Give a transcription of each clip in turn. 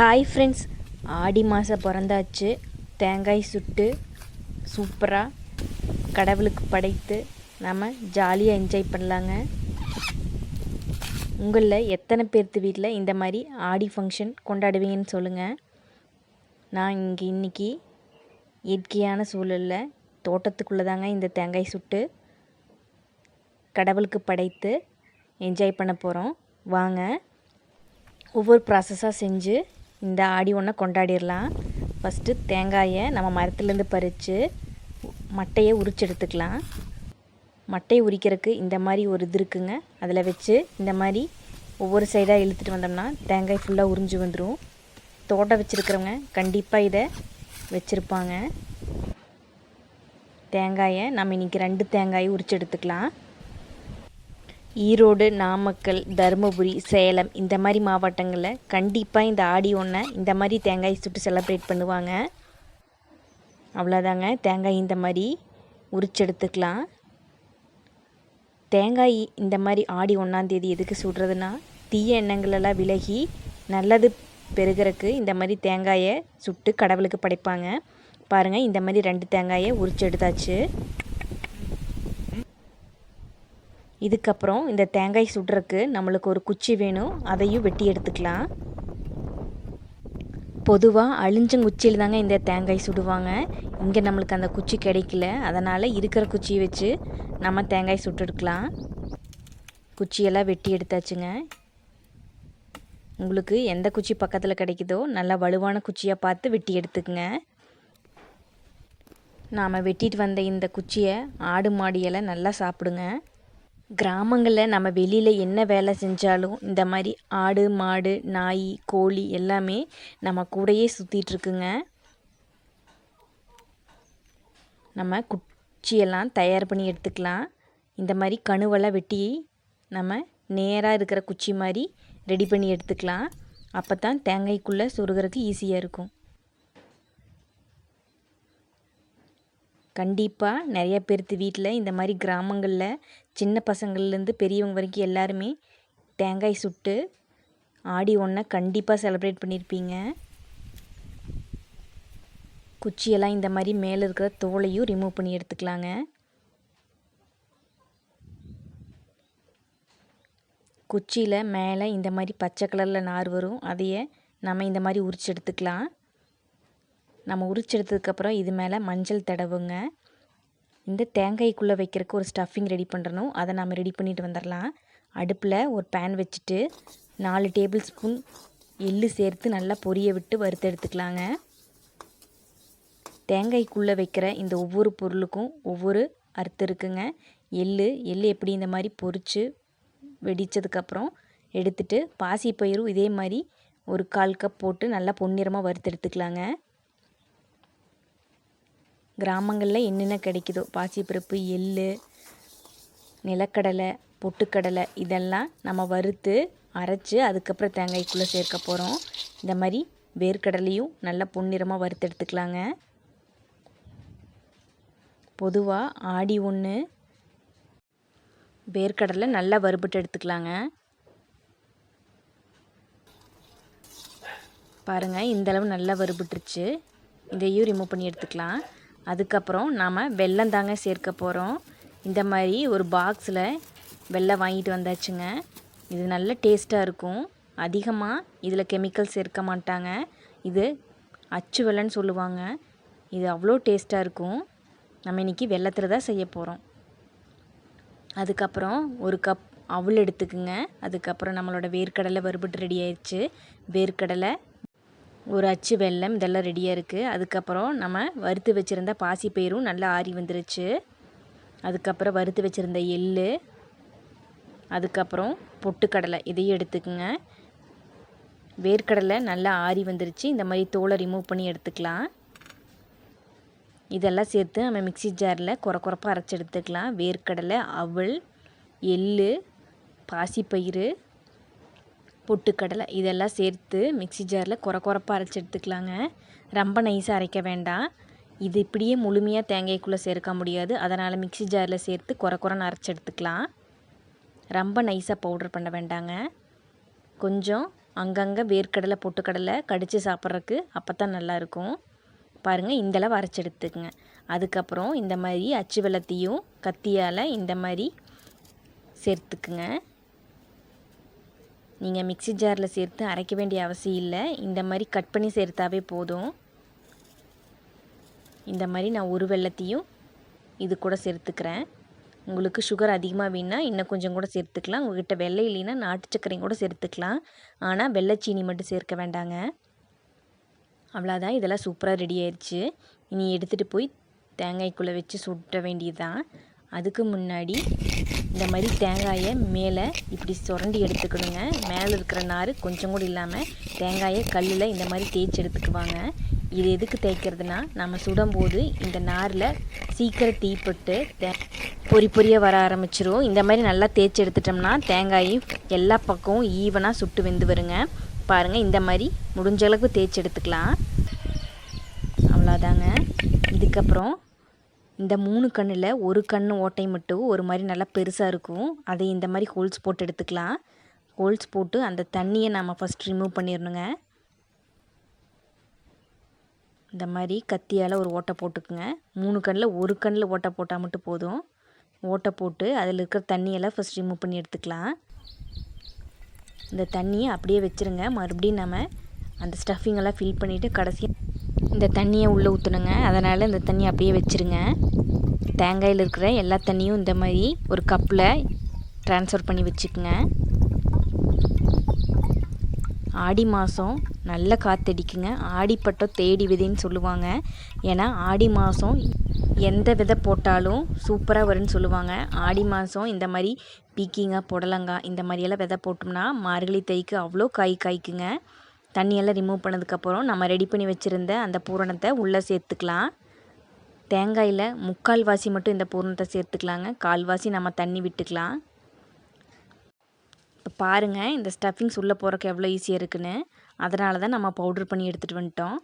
Hi friends ஆடி மாதம் பிறந்தாச்சு. தேங்காய் சுட்டு சூப்பராக கடவுளுக்கு படைத்து நம்ம ஜாலியாக என்ஜாய் பண்ணலாங்க. உங்களில் எத்தனை பேர்த்து வீட்டில் இந்த மாதிரி ஆடி ஃபங்க்ஷன் கொண்டாடுவீங்கன்னு சொல்லுங்கள் நான் இங்கே இன்றைக்கி இயற்கையான சூழலில் தோட்டத்துக்குள்ளே தாங்க இந்த தேங்காய் சுட்டு கடவுளுக்கு படைத்து என்ஜாய் பண்ண போகிறோம் வாங்க. ஒவ்வொரு ப்ராசஸாக செஞ்சு இந்த ஆடி ஒன்றை கொண்டாடிடலாம். ஃபஸ்ட்டு தேங்காயை நம்ம மரத்துலேருந்து பறித்து மட்டையை உரிச்சு எடுத்துக்கலாம் மட்டையை உரிக்கிறதுக்கு இந்த மாதிரி ஒரு இது இருக்குங்க. அதில் வச்சு இந்த மாதிரி ஒவ்வொரு சைடாக இழுத்துட்டு வந்தோம்னா தேங்காய் ஃபுல்லாக உறிஞ்சு வந்துடும் தோட்டம் வச்சுருக்கிறவங்க கண்டிப்பாக இதை வச்சுருப்பாங்க. தேங்காயை நம்ம இன்றைக்கி ரெண்டு தேங்காயை உரிச்சு எடுத்துக்கலாம். ஈரோடு நாமக்கல் தருமபுரி சேலம் இந்த மாதிரி மாவட்டங்களில் கண்டிப்பாக இந்த ஆடி ஒன்றை இந்த மாதிரி தேங்காய் சுட்டு செலப்ரேட் பண்ணுவாங்க. அவ்வளோதாங்க தேங்காய் இந்த மாதிரி உரிச்சு எடுத்துக்கலாம். தேங்காய் இந்த மாதிரி ஆடி ஒன்றாந்தேதி எதுக்கு சுடுறதுன்னா தீய எண்ணங்களெல்லாம் விலகி நல்லது பெருகிறக்கு இந்த மாதிரி தேங்காயை சுட்டு கடவுளுக்கு படைப்பாங்க. பாருங்கள் இந்த மாதிரி ரெண்டு தேங்காயை உரிச்சு எடுத்தாச்சு. இதுக்கப்புறம் இந்த தேங்காய் சுடுறதுக்கு நம்மளுக்கு ஒரு குச்சி வேணும். அதையும் வெட்டி எடுத்துக்கலாம். பொதுவாக அழிஞ்சங்குச்சியில் தாங்க இந்த தேங்காய் சுடுவாங்க. இங்கே நம்மளுக்கு அந்த குச்சி கிடைக்கல. அதனால் இருக்கிற குச்சியை வச்சு நம்ம தேங்காய் சுட்டுருக்கலாம் குச்சியெல்லாம் வெட்டி எடுத்தாச்சுங்க. உங்களுக்கு எந்த குச்சி பக்கத்தில் கிடைக்குதோ நல்லா வலுவான குச்சியாக பார்த்து வெட்டி எடுத்துக்கங்க. நாம் வெட்டிட்டு வந்த இந்த குச்சியை ஆடு மாடியெல்லாம் நல்லா சாப்பிடுங்க. கிராமங்களில் நம்ம வெளியில் என்ன வேலை செஞ்சாலும் இந்த மாதிரி ஆடு மாடு நாய் கோழி எல்லாமே நம்ம கூடயே சுற்றிட்டுருக்குங்க நம்ம குச்சியெல்லாம் தயார் பண்ணி எடுத்துக்கலாம். இந்த மாதிரி கணுவெல்லாம் வெட்டி நம்ம நேராக இருக்கிற குச்சி மாதிரி ரெடி பண்ணி எடுத்துக்கலாம். அப்போ தான் தேங்காய்க்குள்ளே சொருகிறதுக்கு ஈஸியாக இருக்கும். கண்டிப்பாக நிறைய பேர்த்து வீட்டில் இந்த மாதிரி கிராமங்களில் சின்ன பசங்கள்லேருந்து பெரியவங்க வரைக்கும் எல்லாருமே தேங்காய் சுட்டு ஆடி ஒன்றை கண்டிப்பாக செலிப்ரேட் பண்ணியிருப்பீங்க குச்சியெல்லாம் இந்த மாதிரி மேலே இருக்கிற தோலையும் ரிமூவ் பண்ணி எடுத்துக்கலாங்க. குச்சியில் மேலே இந்த மாதிரி பச்சை கலரில் நார் வரும். அதையே நம்ம இந்த மாதிரி உரிச்சு எடுத்துக்கலாம். நம்ம உரிச்சு எடுத்ததுக்கப்புறம் இது மேலே மஞ்சள் தடவுங்க. இந்த தேங்காய்க்குள்ளே வைக்கிறதுக்கு ஒரு ஸ்டஃபிங் ரெடி பண்ணுறணும் அதை நம்ம ரெடி பண்ணிட்டு வந்துடலாம் அடுப்பில் ஒரு பேன் வச்சுட்டு நாலு டேபிள் ஸ்பூன் எள்ளு சேர்த்து நல்லா பொரிய விட்டு வறுத்து எடுத்துக்கலாங்க. தேங்காய்க்குள்ளே வைக்கிற இந்த ஒவ்வொரு பொருளுக்கும் ஒவ்வொரு அர்த்தம் இருக்குங்க. எள்ளு எள்ளு எப்படி இந்த மாதிரி பொரித்து வெடித்ததுக்கப்புறம் எடுத்துட்டு பாசிப்பயிரும் இதே மாதிரி ஒரு கால் கப் போட்டு நல்லா பொன்னிறமாக வறுத்து எடுத்துக்கலாங்க. கிராமங்களில் என்னென்ன கிடைக்குதோ பாசிப்பருப்பு எள் நிலக்கடலை பொட்டுக்கடலை இதெல்லாம் நம்ம வறுத்து அரைச்சி அதுக்கப்புறம் தேங்காய்க்குள்ளே சேர்க்க போகிறோம் இந்த மாதிரி வேர்க்கடலையும் நல்லா பொன்னிறமாக வறுத்து எடுத்துக்கலாங்க. பொதுவாக ஆடி ஒன்று வேர்க்கடலை நல்லா வறுபட்டு எடுத்துக்கலாங்க. பாருங்கள் இந்தளவு நல்லா வறுபட்டுருச்சு. இதையும் ரிமூவ் பண்ணி எடுத்துக்கலாம். அதுக்கப்புறம் நாம் வெல்லம் தாங்க சேர்க்க போகிறோம் இந்த மாதிரி ஒரு பாக்ஸில் வெல்லம் வாங்கிட்டு வந்தாச்சுங்க. இது நல்ல டேஸ்ட்டாக இருக்கும். அதிகமாக இதில் கெமிக்கல் சேர்க்க மாட்டாங்க. இது அச்சு வெள்ளன்னு சொல்லுவாங்க. இது அவ்வளோ டேஸ்ட்டாக இருக்கும். நம்ம இன்றைக்கி வெள்ளத்தில் தான் செய்ய போகிறோம் அதுக்கப்புறம் ஒரு கப் அவள் எடுத்துக்குங்க. அதுக்கப்புறம் நம்மளோட வேர்க்கடலை வறுபட்டு ரெடி ஆயிடுச்சு. வேர்க்கடலை ஒரு அச்சு வெல்லம் இதெல்லாம் ரெடியாக இருக்குது அதுக்கப்புறம் நம்ம வறுத்து வச்சுருந்த பாசிப்பயிரும் நல்லா ஆறி வந்துருச்சு. அதுக்கப்புறம் வறுத்து வச்சுருந்த எள் அதுக்கப்புறம் பொட்டுக்கடலை இதையும் எடுத்துக்கோங்க. வேர்க்கடலை நல்லா ஆறி வந்துருச்சு. இந்த மாதிரி தோலை ரிமூவ் பண்ணி எடுத்துக்கலாம். இதெல்லாம் சேர்த்து நம்ம மிக்சி ஜாரில் குறை குறைப்பாக அரைச்சி எடுத்துக்கலாம். வேர்க்கடலை அவள் எள் பாசிப்பயிறு பொட்டுக்கடலை இதெல்லாம் சேர்த்து மிக்சி ஜாரில் குறை குறைப்பாக அரைச்சி எடுத்துக்கலாங்க. ரொம்ப நைஸாக அரைக்க வேண்டாம். இது இப்படியே முழுமையாக தேங்காய்க்குள்ளே சேர்க்க முடியாது. அதனால் மிக்சி ஜாரில் சேர்த்து குறை குறைன்னு அரைச்சி எடுத்துக்கலாம். ரொம்ப நைஸாக பவுடர் பண்ண வேண்டாங்க. கொஞ்சம் அங்கங்கே வேர்க்கடலை பொட்டுக்கடலை கடித்து சாப்பிட்றதுக்கு அப்போ தான் நல்லாயிருக்கும் பாருங்கள் இந்தளவு அரைச்சி எடுத்துக்கங்க. அதுக்கப்புறம் இந்த மாதிரி அச்சு வெள்ளத்தையும் கத்தியால் இந்த மாதிரி சேர்த்துக்குங்க. நீங்கள் மிக்ஸி ஜாரில் சேர்த்து அரைக்க வேண்டிய அவசியம் இல்லை. இந்த மாதிரி கட் பண்ணி சேர்த்தாவே போதும். இந்த மாதிரி நான் ஒரு வெள்ளத்தையும் இது கூட சேர்த்துக்கிறேன். உங்களுக்கு சுகர் அதிகமாக வேணால் இன்னும் கொஞ்சம் கூட சேர்த்துக்கலாம். உங்கள்கிட்ட வெள்ளை இல்லைன்னா நாட்டு சர்க்கரையும் கூட சேர்த்துக்கலாம். ஆனால் வெள்ளைச்சீனி மட்டும் சேர்க்க வேண்டாங்க. அவ்வளோதான் இதெல்லாம் சூப்பராக ரெடி ஆயிடுச்சு. இனி எடுத்துகிட்டு போய் தேங்காய்க்குள்ளே வச்சு சுட்ட வேண்டியதுதான். அதுக்கு முன்னாடி இந்த மாதிரி தேங்காயை மேலே இப்படி சுரண்டி எடுத்துக்கணுங்க. மேலே இருக்கிற நார் கொஞ்சம் கூட இல்லாமல் தேங்காயை கல்லில் இந்த மாதிரி தேய்ச்சி எடுத்துக்குவாங்க. இது எதுக்கு தேய்க்கிறதுனா நம்ம சுடும்போது இந்த நாரில் சீக்கிரம் தீப்பட்டு தே பொறி பொரிய வர ஆரம்பிச்சிரும். இந்த மாதிரி நல்லா தேய்ச்சி எடுத்துட்டோம்னா தேங்காய் எல்லா பக்கமும் ஈவனாக சுட்டு வெந்து வருங்க. பாருங்கள் இந்த மாதிரி முடிஞ்ச அளவுக்கு தேய்ச்சி எடுத்துக்கலாம். அவ்வளோதாங்க இதுக்கப்புறம் இந்த மூணு கண்ணில் ஒரு கண் ஓட்டை மட்டும் ஒரு மாதிரி நல்லா பெருசாக இருக்கும். அதை இந்த மாதிரி ஹோல்ஸ் போட்டு எடுத்துக்கலாம். ஹோல்ஸ் போட்டு அந்த தண்ணியை நம்ம ஃபஸ்ட் ரிமூவ் பண்ணிடணுங்க இந்த மாதிரி கத்தியால் ஒரு ஓட்டை போட்டுக்குங்க. மூணு கண்ணில் ஒரு கண்ணில் ஓட்டை போட்டால் மட்டும் போதும். ஓட்டை போட்டு அதில் இருக்கிற தண்ணியெல்லாம் ஃபஸ்ட் ரிமூவ் பண்ணி எடுத்துக்கலாம். இந்த தண்ணியை அப்படியே வச்சுருங்க. மறுபடியும் நம்ம அந்த ஸ்டஃபிங்கெல்லாம் ஃபில் பண்ணிவிட்டு கடைசியாக இந்த தண்ணியை உள்ளே ஊற்றணுங்க அதனால் இந்த தண்ணியை அப்படியே வச்சுருங்க. தேங்காயில் இருக்கிற எல்லா தண்ணியும் இந்த மாதிரி ஒரு கப்பில் ட்ரான்ஸ்ஃபர் பண்ணி வச்சுக்கோங்க. ஆடி மாதம் நல்ல காற்றடிக்குங்க ஆடிப்பட்டம் தேடி விதைன்னு சொல்லுவாங்க. ஏன்னா ஆடி மாதம் எந்த விதை போட்டாலும் சூப்பராக வரும்னு சொல்லுவாங்க. ஆடி மாதம் இந்த மாதிரி பீக்கிங்காய் புடலங்காய் இந்த மாதிரியெல்லாம் விதை போட்டோம்னா மார்கழி தைக்கு அவ்வளோ காய் காய்க்குங்க. தண்ணியெல்லாம் ரிமூவ் பண்ணதுக்கப்புறம் நம்ம ரெடி பண்ணி வச்சுருந்த அந்த பூரணத்தை உள்ளே சேர்த்துக்கலாம். தேங்காயில் முக்கால்வாசி மட்டும் இந்த பூரணத்தை சேர்த்துக்கலாங்க. கால்வாசி நம்ம தண்ணி விட்டுக்கலாம். இப்போ பாருங்கள் இந்த ஸ்டஃபிங்ஸ் உள்ளே போகிறக்கு எவ்வளோ ஈஸியாக இருக்குன்னு. அதனால தான் நம்ம பவுட்ரு பண்ணி எடுத்துகிட்டு வந்துட்டோம்.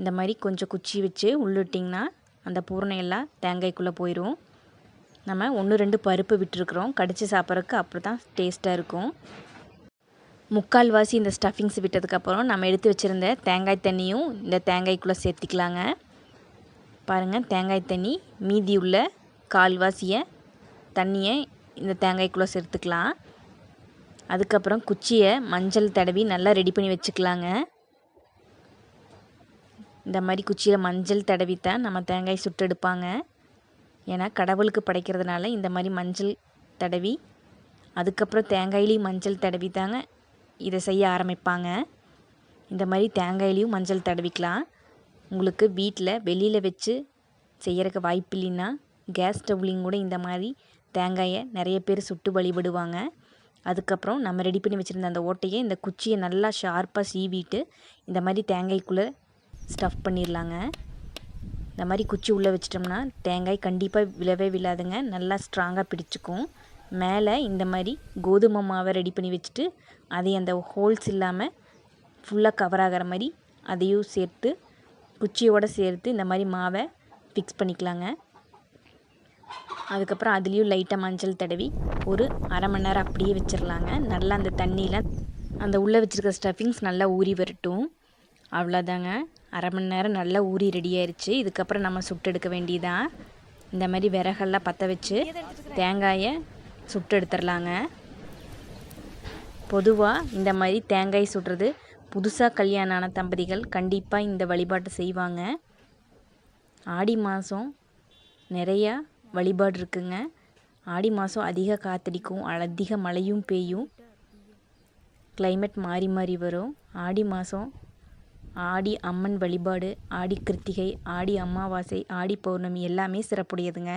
இந்த மாதிரி கொஞ்சம் குச்சி வச்சு உள்ளிட்டிங்கன்னா அந்த பூரணம் எல்லாம் தேங்காய்க்குள்ளே போயிடும் நம்ம ஒன்று ரெண்டு பருப்பு விட்டுருக்குறோம். கடித்து சாப்பிட்றதுக்கு அப்படி தான் டேஸ்ட்டாக இருக்கும். முக்கால்வாசி இந்த ஸ்டஃபிங்ஸ் விட்டதுக்கப்புறம் நம்ம எடுத்து வச்சுருந்த தேங்காய் தண்ணியும் இந்த தேங்காய்க்குள்ளே சேர்த்திக்கலாங்க. பாருங்கள் தேங்காய் தண்ணி மீதி உள்ள கால்வாசியை தண்ணியை இந்த தேங்காய்க்குள்ளே சேர்த்துக்கலாம். அதுக்கப்புறம் குச்சியை மஞ்சள் தடவி நல்லா ரெடி பண்ணி வச்சுக்கலாங்க. இந்த மாதிரி குச்சியில் மஞ்சள் தடவி தான் நம்ம தேங்காய் சுட்டு எடுப்பாங்க. ஏன்னா கடவுளுக்கு படைக்கிறதுனால இந்த மாதிரி மஞ்சள் தடவி அதுக்கப்புறம் தேங்காயிலையும் மஞ்சள் தடவி தாங்க இதை செய்ய ஆரம்பிப்பாங்க. இந்த மாதிரி தேங்காயிலையும் மஞ்சள் தடவிக்கலாம். உங்களுக்கு வீட்டில் வெளியில் வச்சு செய்யறதுக்கு வாய்ப்பு இல்லைன்னா கேஸ் ஸ்டவ்லையும் கூட இந்த மாதிரி தேங்காயை நிறைய பேர் சுட்டு வழிபடுவாங்க. அதுக்கப்புறம் நம்ம ரெடி பண்ணி வச்சுருந்த அந்த ஓட்டையை இந்த குச்சியை நல்லா ஷார்ப்பாக சீவிட்டு இந்த மாதிரி தேங்காய்க்குள்ளே ஸ்டஃப் பண்ணிடலாங்க. இந்த மாதிரி குச்சி உள்ளே வச்சிட்டோம்னா தேங்காய் கண்டிப்பாக விழவே விழாதுங்க. நல்லா ஸ்ட்ராங்காக பிடிச்சிக்கும். மேலே இந்த மாதிரி கோதுமை மாவை ரெடி பண்ணி வச்சுட்டு அதை அந்த ஹோல்ஸ் இல்லாமல் ஃபுல்லாக கவர் ஆகிற மாதிரி அதையும் சேர்த்து குச்சியோடு சேர்த்து இந்த மாதிரி மாவை ஃபிக்ஸ் பண்ணிக்கலாங்க. அதுக்கப்புறம் அதுலேயும் லைட்டாக மஞ்சள் தடவி ஒரு அரை மணி நேரம் அப்படியே வச்சிடலாங்க நல்லா அந்த தண்ணியில் அந்த உள்ளே வச்சுருக்க ஸ்டஃபிங்ஸ் நல்லா ஊறி வரட்டும். அவ்வளோதாங்க அரை மணி நேரம் நல்லா ஊறி ரெடி ஆயிடுச்சு இதுக்கப்புறம் நம்ம சுட்டு எடுக்க வேண்டியதான் இந்த மாதிரி விறகெல்லாம் பற்ற வச்சு தேங்காயை சுட்டு எடுத்துடலாங்க பொதுவாக இந்த மாதிரி தேங்காய் சுடுறது புதுசாக கல்யாணம் ஆன தம்பதிகள் கண்டிப்பாக இந்த வழிபாட்டை செய்வாங்க. ஆடி மாதம் நிறையா வழிபாடு இருக்குங்க. ஆடி மாதம் அதிக காற்றடிக்கும் அதிக மழையும் பெய்யும். கிளைமேட் மாறி மாறி வரும். ஆடி மாதம் ஆடி அம்மன் வழிபாடு ஆடி கிருத்திகை ஆடி அமாவாசை ஆடி பௌர்ணமி எல்லாமே சிறப்புடையதுங்க.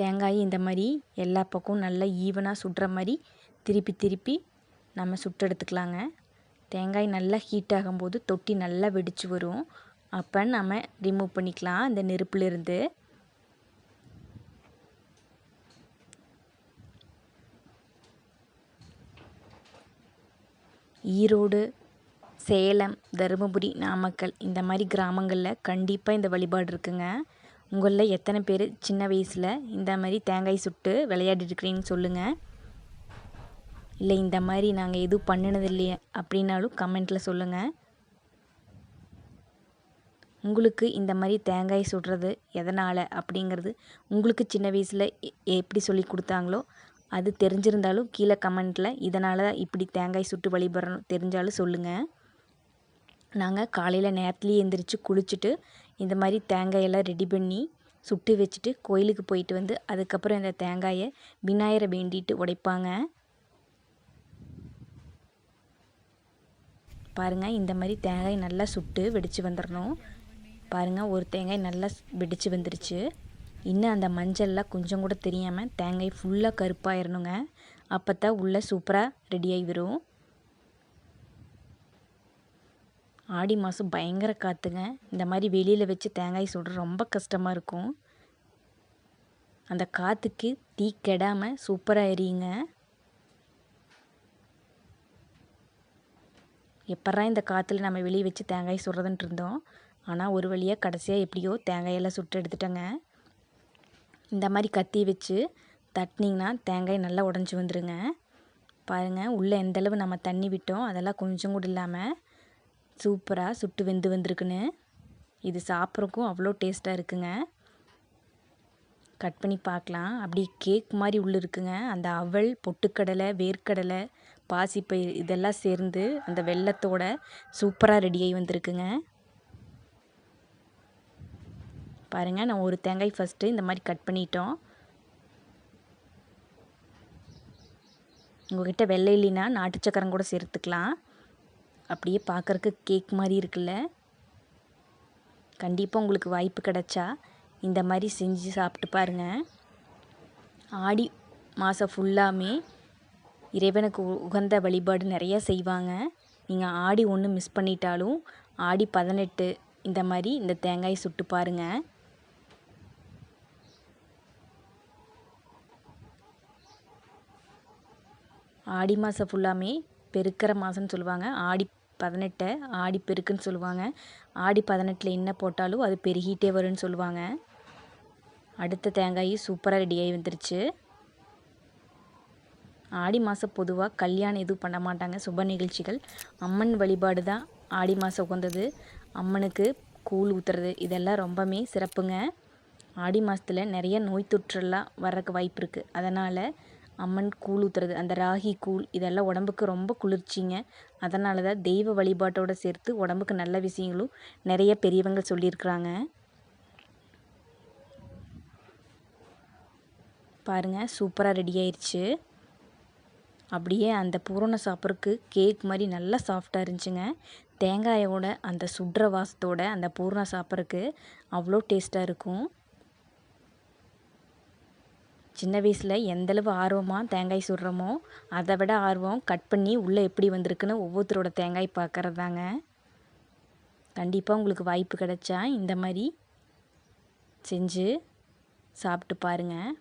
தேங்காய் இந்த மாதிரி எல்லா பக்கமும் நல்லா ஈவனாக சுடுற மாதிரி திருப்பி திருப்பி நம்ம சுட்டு எடுத்துக்கலாங்க. தேங்காய் நல்லா ஹீட் ஆகும்போது தொட்டி நல்லா வெடிச்சு வரும். அப்போ நம்ம ரிமூவ் பண்ணிக்கலாம் அந்த நெருப்புலேருந்து. ஈரோடு சேலம் தருமபுரி நாமக்கல் இந்த மாதிரி கிராமங்களில் கண்டிப்பாக இந்த வழிபாடு இருக்குங்க. உங்களில் எத்தனை பேர் சின்ன வயசில் இந்த மாதிரி தேங்காய் சுட்டு விளையாடிருக்கிறீங்கன்னு சொல்லுங்கள் இல்லை இந்த மாதிரி நாங்கள் எதுவும் பண்ணினது இல்லையே அப்படின்னாலும் கமெண்ட்டில் சொல்லுங்கள் உங்களுக்கு இந்த மாதிரி தேங்காய் சுடுறது எதனால் அப்படிங்கிறது உங்களுக்கு சின்ன வயசில் எப்படி சொல்லி கொடுத்தாங்களோ அது தெரிஞ்சிருந்தாலும் கீழே கமெண்ட்டில் இதனால் இப்படி தேங்காய் சுட்டு வழிபடுறோம் தெரிஞ்சாலும் சொல்லுங்கள் நாங்கள் காலையில் நேரத்துலேயே எந்திரிச்சு குளிச்சுட்டு இந்த மாதிரி தேங்காயெல்லாம் ரெடி பண்ணி சுட்டு வச்சுட்டு கோயிலுக்கு போயிட்டு வந்து அதுக்கப்புறம் இந்த தேங்காயை விநாயகரை வேண்டிட்டு உடைப்பாங்க. பாருங்கள் இந்த மாதிரி தேங்காய் நல்லா சுட்டு வெடித்து வந்துடணும் பாருங்கள் ஒரு தேங்காய் நல்லா வெடித்து வந்துருச்சு. இன்னும் அந்த மஞ்சள்லாம் கொஞ்சம் கூட தெரியாமல் தேங்காய் ஃபுல்லாக கருப்பாயிரணுங்க. அப்போ தான் உள்ளே சூப்பராக ரெடியாகி வரும் ஆடி மாதம் பயங்கர காற்றுங்க இந்த மாதிரி வெளியில் வச்சு தேங்காய் சுடுற ரொம்ப கஷ்டமாக இருக்கும். அந்த காற்றுக்கு தீ கெடாமல் சூப்பராக எரியுங்க. எப்பட்றா இந்த காற்றுல நம்ம வெளியே வச்சு தேங்காய் சுடுறதுன்ட்டு இருந்தோம். ஆனால் ஒரு வழியாக கடைசியாக எப்படியோ தேங்காயெல்லாம் சுட்டு எடுத்துட்டேங்க. இந்த மாதிரி கத்தி வச்சு தட்டினீங்கன்னா தேங்காய் நல்லா உடஞ்சி வந்துடுங்க பாருங்கள் உள்ளே எந்தளவு நம்ம தண்ணி விட்டோம். அதெல்லாம் கொஞ்சம் கூட இல்லாமல் சூப்பராக சுட்டு வெந்து வந்திருக்குன்னு. இது சாப்பிட்றக்கும் அவ்வளோ டேஸ்ட்டாக இருக்குங்க. கட் பண்ணி பார்க்கலாம். அப்படி கேக் மாதிரி உள்ளே இருக்குங்க. அந்த அவல் பொட்டுக்கடலை வேர்க்கடலை பாசிப்பயிறு இதெல்லாம் சேர்ந்து அந்த வெள்ளத்தோட சூப்பராக ரெடியாகி வந்திருக்குங்க. பாருங்கள் நான் ஒரு தேங்காய் ஃபஸ்ட்டு இந்த மாதிரி கட் பண்ணிட்டோம். உங்கள்கிட்ட வெள்ளை இல்லைன்னா நாட்டு சக்கரம் கூட சேர்த்துக்கலாம். அப்படியே பார்க்குறக்கு கேக் மாதிரி இருக்குல்ல? கண்டிப்பாக உங்களுக்கு வாய்ப்பு கிடைச்சா இந்த மாதிரி செஞ்சு சாப்பிட்டு பாருங்கள் ஆடி மாதம் ஃபுல்லாமே இறைவனுக்கு உகந்த வழிபாடு நிறையா செய்வாங்க. நீங்கள் ஆடி ஒன்று மிஸ் பண்ணிட்டாலும் ஆடி பதினெட்டு இந்த மாதிரி இந்த தேங்காய் சுட்டு பாருங்கள் ஆடி மாதம் ஃபுல்லாமே பெருக்கிற மாதம்னு சொல்லுவாங்க. ஆடி பதினெட்டை ஆடி பெருக்குன்னு சொல்லுவாங்க. ஆடி பதினெட்டில் என்ன போட்டாலும் அது பெருகிட்டே வரும்னு சொல்லுவாங்க. அடுத்த தேங்காய் சூப்பராக ரெடியாகி வந்துருச்சு. ஆடி மாதம் பொதுவாக கல்யாணம் எதுவும் பண்ண மாட்டாங்க. சுப நிகழ்ச்சிகள். அம்மன் வழிபாடு தான் ஆடி மாதம் உகந்தது. அம்மனுக்கு கூழ் ஊற்றுறது இதெல்லாம் ரொம்பவுமே சிறப்புங்க. ஆடி மாதத்தில் நிறைய நோய் தொற்றெல்லாம் வர்றதுக்கு வாய்ப்பு இருக்குது அதனால் அம்மன் கூழ் ஊற்றுறது அந்த ராகி கூழ் இதெல்லாம் உடம்புக்கு ரொம்ப குளிர்ச்சிங்க. அதனால தான் தெய்வ வழிபாட்டோடு சேர்த்து உடம்புக்கு நல்ல விஷயங்களும் நிறைய பெரியவங்க சொல்லியிருக்கிறாங்க. பாருங்கள் சூப்பராக ரெடி ஆயிடுச்சு அப்படியே அந்த பூரண சாப்பிட்றதுக்கு கேக் மாதிரி நல்லா சாஃப்டாக இருந்துச்சுங்க. தேங்காயோட அந்த சுடுற வாசத்தோட அந்த பூரணை சாப்பிட்றதுக்கு அவ்வளோ டேஸ்ட்டாக இருக்கும். சின்ன வயசில் எந்தளவு ஆர்வமாக தேங்காய் சுடுறோமோ அதை விட ஆர்வம் கட் பண்ணி உள்ளே எப்படி வந்திருக்குன்னு ஒவ்வொருத்தரோட தேங்காய் பார்க்குறது தாங்க கண்டிப்பாக உங்களுக்கு வாய்ப்பு கிடைச்சா இந்த மாதிரி செஞ்சு சாப்பிட்டு பாருங்கள்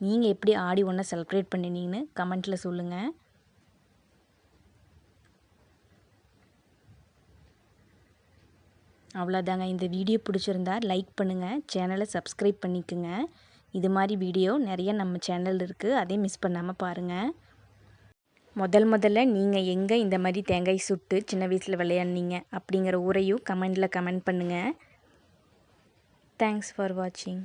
நீங்கள் எப்படி ஆடி ஒன்றை செலிப்ரேட் பண்ணினீங்கன்னு கமெண்ட்டில் சொல்லுங்கள் அவ்வளோதாங்க இந்த வீடியோ பிடிச்சிருந்தா லைக் பண்ணுங்கள் சேனலை சப்ஸ்கிரைப் பண்ணிக்கோங்க. இது மாதிரி வீடியோ நிறைய நம்ம சேனல் இருக்குது அதையும் மிஸ் பண்ணாமல் பாருங்கள் முதல் முதல்ல நீங்கள் எங்கே இந்த மாதிரி தேங்காய் சுட்டு சின்ன வயசில் விளையாடுனீங்க அப்படிங்கிற ஊரையும் கமெண்டில் கமெண்ட் பண்ணுங்கள் தேங்க்ஸ் ஃபார் வாட்சிங்